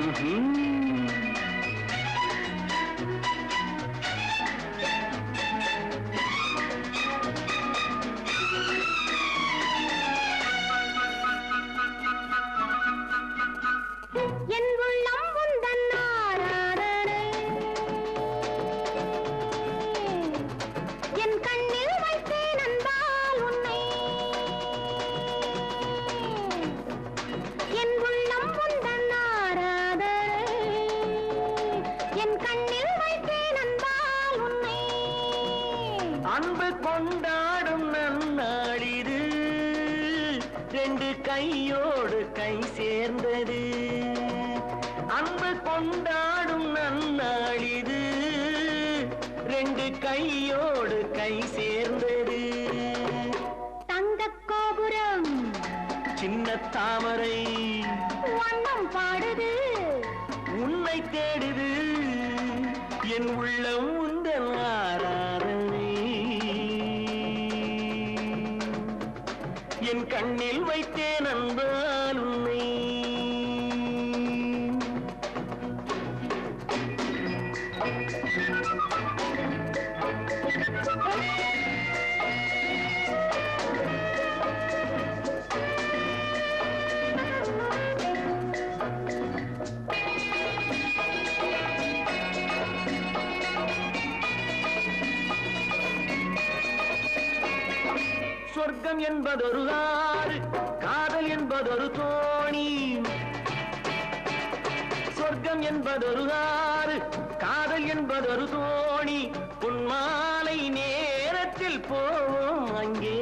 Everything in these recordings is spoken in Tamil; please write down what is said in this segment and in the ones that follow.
Mm-hmm. என் கண்ணில் வைத்தேன் அன்பால் உன்னை. என் உள்ளம் உந்தன் ஆராதனை என் கண்ணில் வைத்தேன் அன்பால் உன்னை. அன்பு கொண்டாடும் நன்னாளிது. ரெண்டு கையோடு கை சேர்ந்தது. அன்பு கொண்டாடும் கையோடு கை சேர்ந்தது. தங்கக் கோபுரம் சின்ன தாமரை வண்ணம் பாடுது. உன்னை தேடுது. என் உள்ளம் உந்தன் ஆராதனை. என் கண்ணில் வைத்தேன் அன்பால் உன்னை. சொர்க்கம் என்பதொரு ஆறு காதல் என்பதொரு தோணி. சொர்க்கம் என்பதொரு ஆறு காதல் என்பதொரு தோணி. உன் மாலை நேரத்தில் போவோம் அங்கே.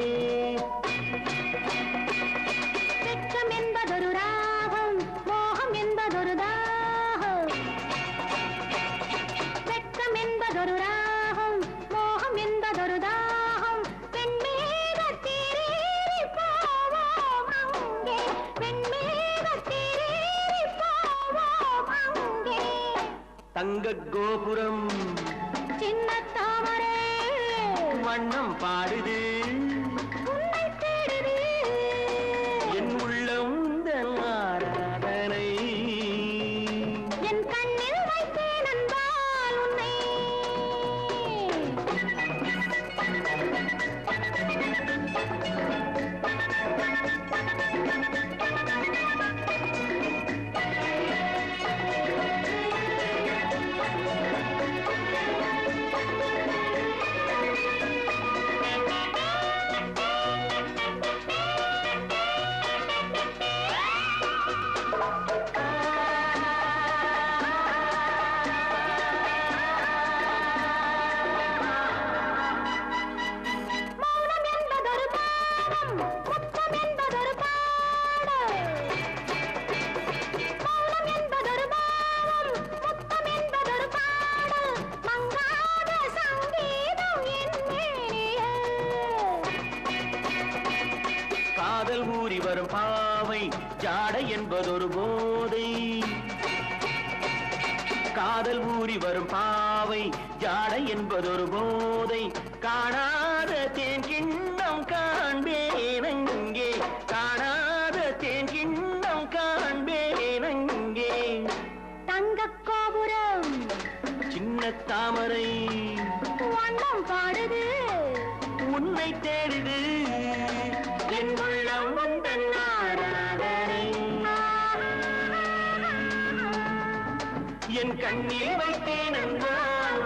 தங்க கோபுரம் சின்ன தாமரை வண்ணம் பாடுது. காதல் ஊறி வரும் பாவை ஜாடை என்பதொரு போதை. காதல் ஊறி வரும் பாவை ஜாடை என்பதொரு போதை. காணாத தேன் கிண்ணம் காண்பேனங்கே காணாத தேன் கிண்ணம் காண்பேனங்கே. தங்கக் கோபுரம். சின்ன தாமரை. வண்ணம் பாடுது. உன்னை தேடுது. என் உள்ளம் உந்தன் ஆராதனை என் கண்ணில் வைத்தேன் அன்பான்